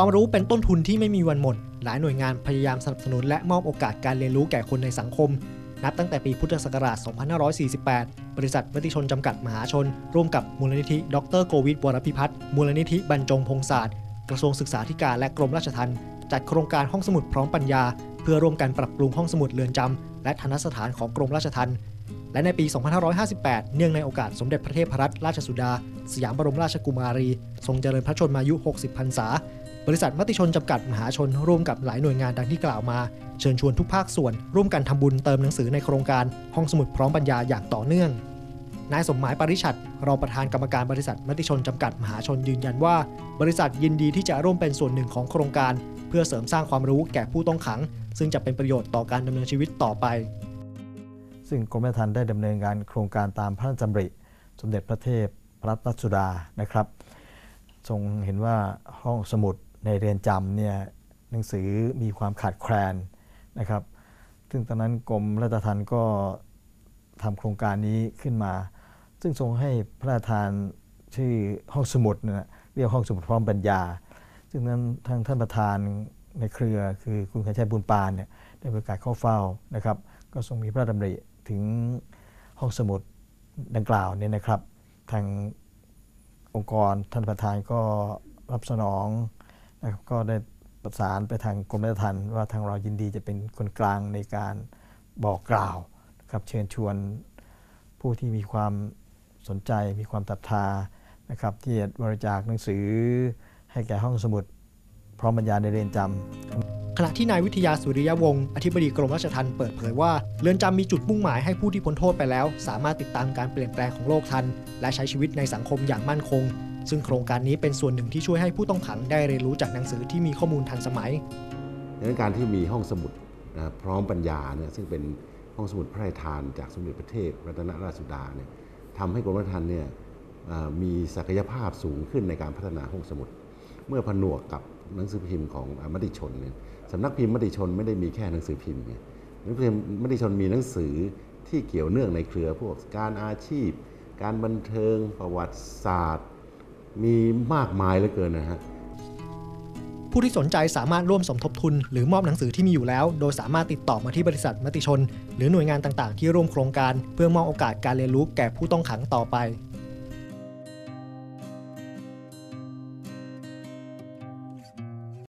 ความรู้เป็นต้นทุนที่ไม่มีวันหมด หลายหน่วยงานพยายามสนับสนุนและมอบโอกาสการเรียนรู้แก่คนในสังคม นับตั้งแต่ปีพุทธศักราช 2548 บริษัทมติชนจำกัดมหาชน ร่วมกับมูลนิธิ ดรโกวิทวรพิพัฒน์ มูลนิธิบรรจงพงศาสตร์ กระทรวงศึกษาธิการและกรมราชทัณฑ์จัดโครงการห้องสมุดพร้อมปัญญา เพื่อร่วมกันปรับปรุงห้องสมุดเรือนจำและทัณฑสถานของกรมราชทัณฑ์และในปี 2558 เนื่องในโอกาสสมเด็จพระเทพรัตนราชสุดา สยามบรมราชกุมารี ทรงเจริญพระชนมายุ 60 พรรษา บริษัทมติชนจำกัดมหาชนร่วมกับหลายหน่วยงานดังที่กล่าวมา เชิญชวนทุกภาคส่วน ร่วมกันทำบุญเติมหนังสือในโครงการห้องสมุดพร้อมปัญญาอย่างต่อเนื่องนายสมหมายปริชัดรองประธานกรรมการบริษัทมติชนจำกัดมหาชนยืนยันว่า บริษัทยินดีที่จะร่วมเป็นส่วนหนึ่งของโครงการ เพื่อเสริมสร้างความรู้แก่ผู้ต้องขัง ซึ่งจะเป็นประโยชน์ต่อการดำเนินชีวิตต่อไป ซึ่งกรมธราชทัณฑ์ได้ดำเนินการโครงการตามพระราชดำริ สมเด็จพระเทพรัตนราสุดานะครับ ทรงเห็นว่าห้องสมุด ในเรือนจำเนี่ยหนังสือมีความขาดแคลนนะครับ ซึ่งตอนนั้นกรมราชทัณฑ์ก็ทำโครงการนี้ขึ้นมา ซึ่งทรงให้พระราชทานชื่อห้องสมุดนะเรียกห้องสมุดพร้อมปัญญา ซึ่งนั้นทางท่านประธานในเครือคือคุณขันชัยบุญปานเนี่ยได้ประกาศเข้าเฝ้านะครับ ก็ทรงมีพระดำริถึงห้องสมุดดังกล่าวเนี่ยนะครับ ทางองค์กรท่านประธานก็รับสนอง นะครับก็ได้ประสานไปทางกรมราชทัณฑ์ว่าทางเรายินดีจะเป็นคนกลางในการบอกกล่าวนะครับเชิญชวนผู้ที่มีความสนใจมีความศรัทธานะครับที่จะบริจาคหนังสือให้แก่ห้องสมุด พร้อมบรรยายในเรือนจำขณะที่นายวิทยาสุริยวงศ์อธิบดีกรมราชทัณฑ์เปิดเผยว่าเรือนจำมีจุดมุ่งหมายให้ผู้ที่พ้นโทษไปแล้ว สามารถติดตามการเปลี่ยนแปลงของโลกทัน และใช้ชีวิตในสังคมอย่างมั่นคงซึ่งโครงการนี้เป็นส่วนหนึ่งที่ช่วยให้ผู้ต้องขังได้เรียนรู้จากหนังสือที่มีข้อมูลทันสมัยดังนั้นการที่มีห้องสมุดนะพร้อมปัญญาเนี่ยซึ่งเป็นห้องสมุดพระราชทานจากสมเด็จพระเทพรัตนราชสุดาเนี่ยทำให้กรมราชทัณฑ์เนี่ยมีศักยภาพสูงขึ้นในการพัฒนาห้องสมุด เมื่อผนวกกับหนังสือพิมพ์ของมติชนเนี่ยสำนักพิมพ์มติชนไม่ได้มีแค่หนังสือพิมพ์ไงหนังสือพิมพ์มติชนมีหนังสือที่เกี่ยวเนื่องในเครือพวกการอาชีพ การบันเทิงประวัติศาสตร์ มีมากมายเหลือเกินนะฮะผู้ที่สนใจสามารถร่วมสมทบทุน หรือมอบหนังสือที่มีอยู่แล้ว โดยสามารถติดต่อมาที่บริษัทมติชน หรือหน่วยงานต่างๆ ที่ร่วมโครงการ เพื่อมอบโอกาสการเรียนรู้แก่ผู้ต้องขังต่อไป